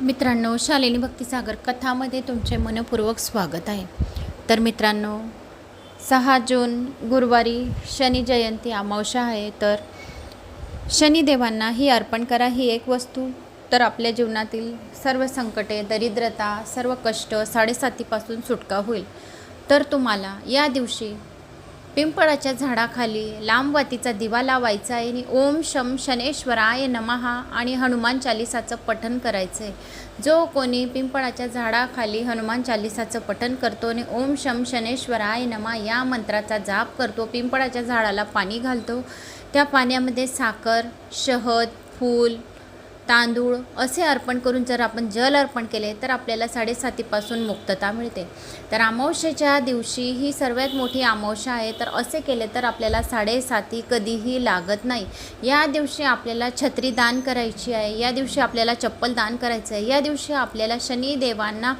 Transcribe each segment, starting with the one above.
मित्रांनो शालिनी भक्तिसागर कथामध्ये तुमचे मनपूर्वक स्वागत आहे. तर मित्रांनो सहा जून गुरुवारी शनी जयंती अमावस्या आहे तर शनिदेवांना ही अर्पण करा ही एक वस्तू. तर आपल्या जीवनातील सर्व संकटे दरिद्रता सर्व कष्ट साडेसातीपासून सुटका होईल. तर तुम्हाला या दिवशी पिंपळाच्या झाडाखाली लांबवातीचा दिवा लावायचा आहे. आणि ओम शम शनेश्वराय नमहा आणि हनुमान चालिसाचं पठण करायचं आहे जो कोणी पिंपळाच्या झाडाखाली हनुमान चालिसाचं पठण करतो आणि ओम शम शनेश्वराय नमा या मंत्राचा जाप करतो पिंपळाच्या झाडाला पाणी घालतो. त्या पाण्यामध्ये साखर शहद फूल तांदूळ असे अर्पण करून जर आपण जल अर्पण केले तर आपल्याला साडेसातीपासून मुक्तता मिळते. तर अमावस्येच्या दिवशी ही सर्वात मोठी अमावस्या आहे तर असे केले तर आपल्याला साडेसाती कधीही लागत नाही. या दिवशी आपल्याला छत्री दान करायची आहे या दिवशी आपल्याला चप्पल दान करायचं आहे या दिवशी आपल्याला शनिदेवांना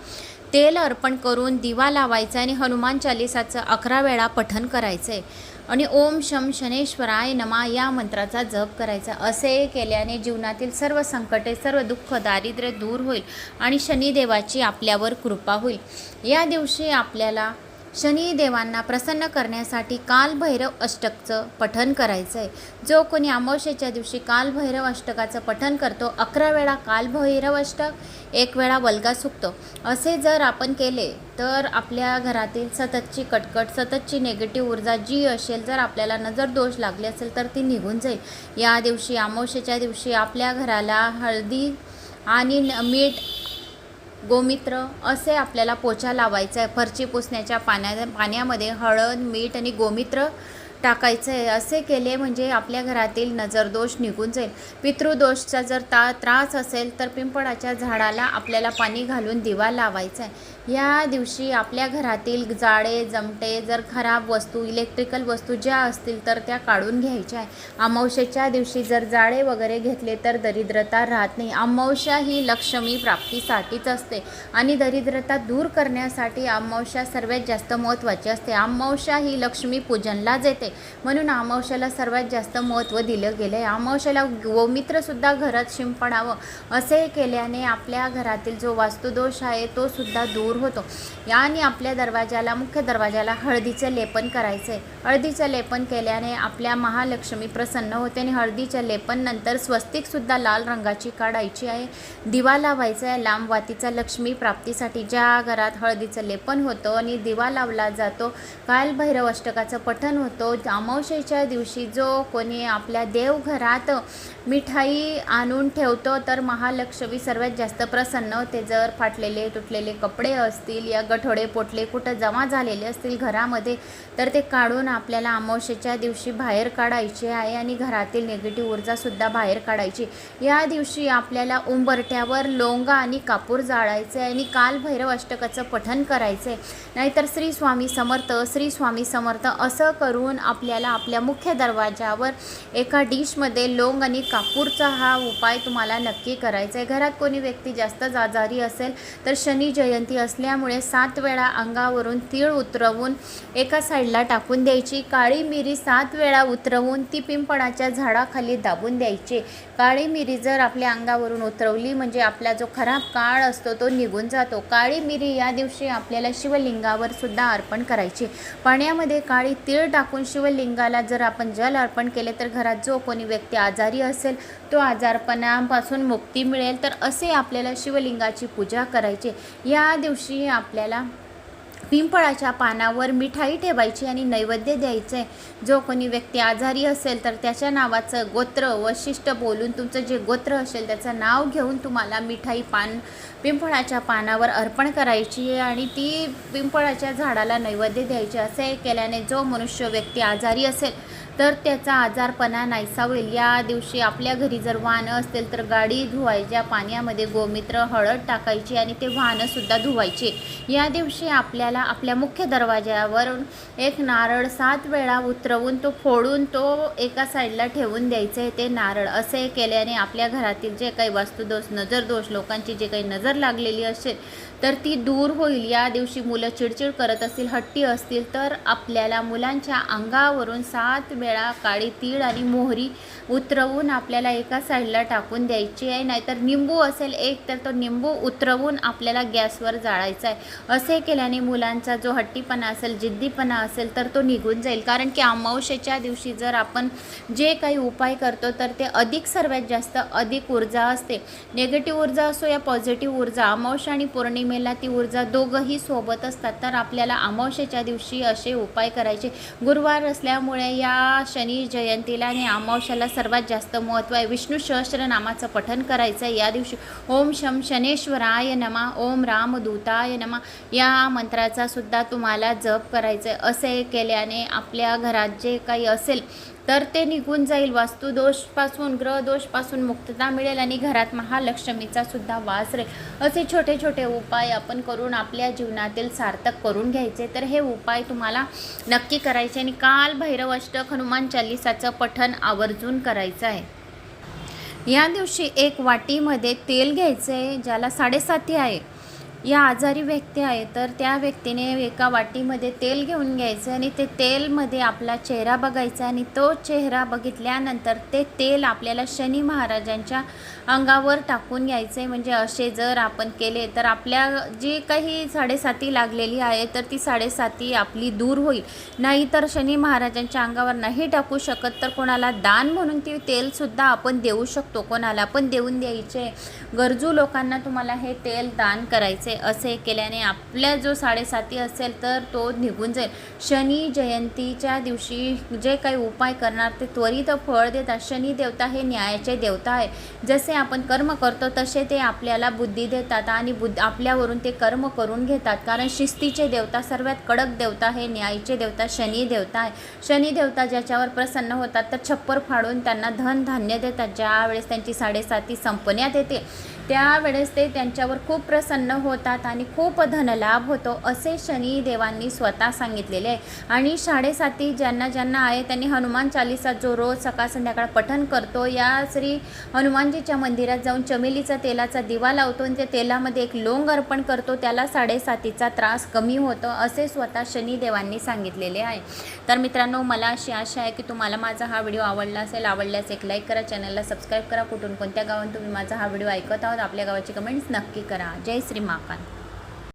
तेल अर्पण करून दिवा लावायचा आणि हनुमान चालिसाचं अकरा वेळा पठन करायचं आहे. आणि ओम शम शनेश्वराय नमा या मंत्राचा जप करायचा. असे केल्याने जीवनातील सर्व संकटे सर्व दुःख दारिद्र्य दूर होईल आणि शनिदेवाची आपल्यावर कृपा होईल. या दिवशी आपल्याला शनिदेवांना प्रसन्न करण्यासाठी कालभैरव अष्टकचं पठन करायचं आहे जो कोणी अमावस्येच्या दिवशी कालभैरव अष्टकाचं पठन करतो अकरा वेळा कालभैरव अष्टक एक वेळा वल्गा सुकतो. असे जर आपण केले तर आपल्या घरातील सततची कटकट सततची निगेटिव्ह ऊर्जा जी असेल जर आपल्याला नजर दोष लागले असेल तर ती निघून जाईल. या दिवशी अमावस्येच्या दिवशी आपल्या घराला हळदी आणि न- मीठ गोमित्र असे आपल्याला पोछा लावायचा आहे फरची पुसण्याच्या पाण्या पाण्यामध्ये हळद मीठ आणि गोमित्र टाकायचं आहे असे केले म्हणजे आपल्या घरातील नजरदोष निघून जाईल. पितृदोषचा जर ता त्रास असेल तर पिंपळाच्या झाडाला आपल्याला पाणी घालून दिवा लावायचा आहे या दिवशी आपल्या घरातील जाळे जमटे जर खराब वस्तू इलेक्ट्रिकल वस्तू ज्या असतील तर त्या काढून घ्यायच्या आहे अमावश्याच्या दिवशी जर जाळे वगैरे घेतले तर दरिद्रता राहत नाही. अमावस्या ही लक्ष्मी प्राप्तीसाठीच असते आणि दरिद्रता दूर करण्यासाठी अमावस्या सर्वात जास्त महत्त्वाची असते. अमावस्या ही लक्ष्मी पूजनला येते म्हणून अमावश्याला सर्वात जास्त महत्त्व दिलं गेलं आहे अमावश्याला गोमित्रसुद्धा घरात शिंपडावं असे केल्याने आपल्या घरातील जो वास्तुदोष आहे तो सुद्धा दूर होतो. आणि आपल्या दरवाजाला मुख्य दरवाजाला हळदीचं लेपन करायचं आहे हळदीचं लेपन केल्याने आपल्या महालक्ष्मी प्रसन्न होते आणि हळदीच्या लेपन नंतर स्वस्तिकसुद्धा लाल रंगाची काढायची आहे. दिवा लावायचा आहे. लांब वातीचा लक्ष्मी प्राप्तीसाठी ज्या घरात हळदीचं लेपन होतं आणि दिवा लावला जातो कालभैरव अष्टकाचं पठण होतं अमावस्येच्या दिवशी जो कोणी आपल्या देवघरात मिठाई आणून ठेवतो तर महालक्ष्मी सर्वात जास्त प्रसन्न. होते जर फाटलेले तुटलेले कपडे असतील या गठोडे पोटले कुठं जमा झालेले असतील घरामध्ये तर ते काढून आपल्याला अमावस्येच्या दिवशी बाहेर काढायचे आहे आणि घरातील निगेटिव्ह ऊर्जासुद्धा बाहेर काढायची. या दिवशी आपल्याला उंबरट्यावर लोंगा आणि कापूर जाळायचे आणि कालभैरव अष्टकाचं पठण करायचं. आहे नाहीतर श्री स्वामी समर्थ श्री स्वामी समर्थ असं करून आपल्याला आपल्या मुख्य दरवाजावर एका डिशमध्ये लोंग आणि कापूरचा हा उपाय तुम्हाला नक्की करायचा आहे. घरात कोणी व्यक्ती जास्तच आजारी असेल तर शनी जयंती असल्यामुळे सात वेळा अंगावरून तीळ उतरवून एका साईडला टाकून द्यायची. काळी मिरी सात वेळा उतरवून ती पिंपळाच्या झाडाखाली दाबून द्यायची. काळी मिरी जर आपल्या अंगावरून उतरवली म्हणजे आपला जो खराब काळ असतो तो निघून जातो. काळी मिरी या दिवशी आपल्याला शिवलिंगावर सुद्धा अर्पण करायची. पाण्यामध्ये काळी तीळ टाकून शिवलिंगाला जर आपण जल अर्पण केले तर घरात जो कोणी व्यक्ती आजारी असेल तो आजारपणापासून मुक्ती मिळेल. तर असे आपल्याला शिवलिंगाची पूजा करायची या दिवशी आपल्याला पिंपळाच्या पानावर मिठाई ठेवायची आणि नैवेद्य द्यायचे. जो कोणी व्यक्ती आजारी असेल तर त्याच्या नावाचं गोत्र वैशिष्ट्य बोलून तुमचं जे गोत्र असेल त्याचं नाव घेऊन तुम्हाला मिठाई पान पिंपळाच्या पानावर अर्पण करायची आहे आणि ती पिंपळाच्या झाडाला नैवेद्य द्यायची. असे केल्याने जो मनुष्य व्यक्ती आजारी असेल तर त्याचा आजारपणा नाहीसा होईल या दिवशी आपल्या घरी जर वाहनं असतील तर गाडी धुवायच्या पाण्यामध्ये गोमित्र हळद टाकायची आणि ते वाहनंसुद्धा धुवायचे. या दिवशी आपल्याला आपल्या मुख्य दरवाज्यावरून एक नारळ सात वेळा उतरवून तो फोडून तो एका साईडला ठेवून द्यायचं आहे ते नारळ. असे केल्याने आपल्या घरातील जे काही वास्तुदोष नजरदोष लोकांची जे काही नजर लागलेली असेल तर ती दूर होईल. या दिवशी मुलं चिडचिड करत असतील हट्टी असतील तर आपल्याला मुलांच्या अंगावरून सात वेळा काळी तीळ आणि मोहरी उतरवून आपल्याला एका साईडला टाकून द्यायची आहे. नाहीतर निंबू असेल एक तर तो निंबू उतरवून आपल्याला गॅसवर जाळायचा आहे. असे केल्याने मुलांचा जो हट्टीपणा असेल जिद्दीपणा असेल तर तो निघून जाईल. कारण की अमावशेच्या दिवशी जर आपण जे काही उपाय करतो तर ते अधिक सर्वात जास्त अधिक ऊर्जा असते. निगेटिव्ह ऊर्जा असो या पॉझिटिव्ह ऊर्जा अमावस्या आणि पौर्णिमेला ती ऊर्जा दोघंही सोबत असतात. तर आपल्याला अमावशेच्या दिवशी असे उपाय करायचे. गुरुवार असल्यामुळे या शनी जयंतीला आणि अमावश्याला सर्वात जास्त महत्त्व आहे. विष्णू सहस्रनामाचं पठन करायचं आहे. या दिवशी ओम शम शनेश्वराय नमा ओम रामदूताय नमा या मंत्राचा सुद्धा तुम्हाला जप करायचं आहे असे केल्याने आपल्या घरात जे काही असेल तर ते निघून जाईल. वास्तुदोषपासून ग्रहदोषपासून मुक्तता मिळेल आणि घरात महालक्ष्मीचा सुद्धा वास राहील. असे छोटे छोटे उपाय आपण करून आपल्या जीवनातील सार्थक करून घ्यायचे. तर हे उपाय तुम्हाला नक्की करायचे आणि काल भैरव अष्टक हनुमान चालिसाचं पठण आवर्जून करायचं आहे. या दिवशी एक वाटीमध्ये तेल घ्यायचं आहे ज्याला साडेसाती आहे. या आजारी व्यक्ती आहे तर त्या व्यक्तीने एका वाटीमध्ये तेल घेऊन घ्यायचं आणि ते तेलमध्ये आपला चेहरा बघायचा आणि तो चेहरा बघितल्यानंतर ते तेल आपल्याला शनी महाराजांच्या अंगावर टाकून घ्यायचं आहे. म्हणजे असे जर आपण केले तर आपल्या जी काही साडेसाती लागलेली आहे तर ती साडेसाती आपली दूर होईल. नाही तर शनी महाराजांच्या अंगावर नाही टाकू शकत तर कोणाला दान म्हणून ती तेलसुद्धा आपण देऊ शकतो. कोणाला पण देऊन द्यायचे. गरजू लोकांना तुम्हाला हे तेल दान करायचे असे केल्याने आपल्या जो साडेसाती असेल तर तो निघून जाईल. शनी जयंतीच्या दिवशी जे काही उपाय करणार ते त्वरित फळ देतात. शनी देवता हे न्यायाचे देवता आहे जसे आपण कर्म करतो तसे ते आपल्याला बुद्धी देतात आणि बुद्ध आपल्यावरून ते कर्म करून घेतात. कारण शिस्तीचे देवता सर्वात कडक देवता हे न्यायचे देवता शनी देवता आहे शनी देवता ज्याच्यावर प्रसन्न होतात तर छप्पर फाडून त्यांना धन धान्य देतात. ज्यावेळेस त्यांची साडेसाती संपण्यात येते त्यावेळेस ते त्यांच्यावर खूप प्रसन्न होतात आणि खूप धनलाभ होतो असे शनी देवांनी स्वतः सांगितलेले आहे. आणि साडेसाती ज्यांना ज्यांना आहे त्यांनी हनुमान चालिसा जो रोज सकाळ संध्याकाळ पठण करतो या श्री हनुमानजीच्या मंदिरात जाऊन चमेलीचा तेलाचा दिवा लावतो आणि त्या तेलामध्ये एक लोंग अर्पण करतो त्याला साडेसातीचा त्रास कमी होतो असे स्वतः शनिदेवांनी सांगितलेले आहे. तर मित्रांनो मला अशी आशा आहे की तुम्हाला माझा हा व्हिडिओ आवडला असेल आवडल्यास एक लाईक करा चॅनलला सबस्क्राईब करा कुठून कोणत्या गावात तुम्ही माझा हा व्हिडिओ ऐकत आहोत आपल्या गावाची कमेंट्स नक्की करा. जय श्री महाकाल.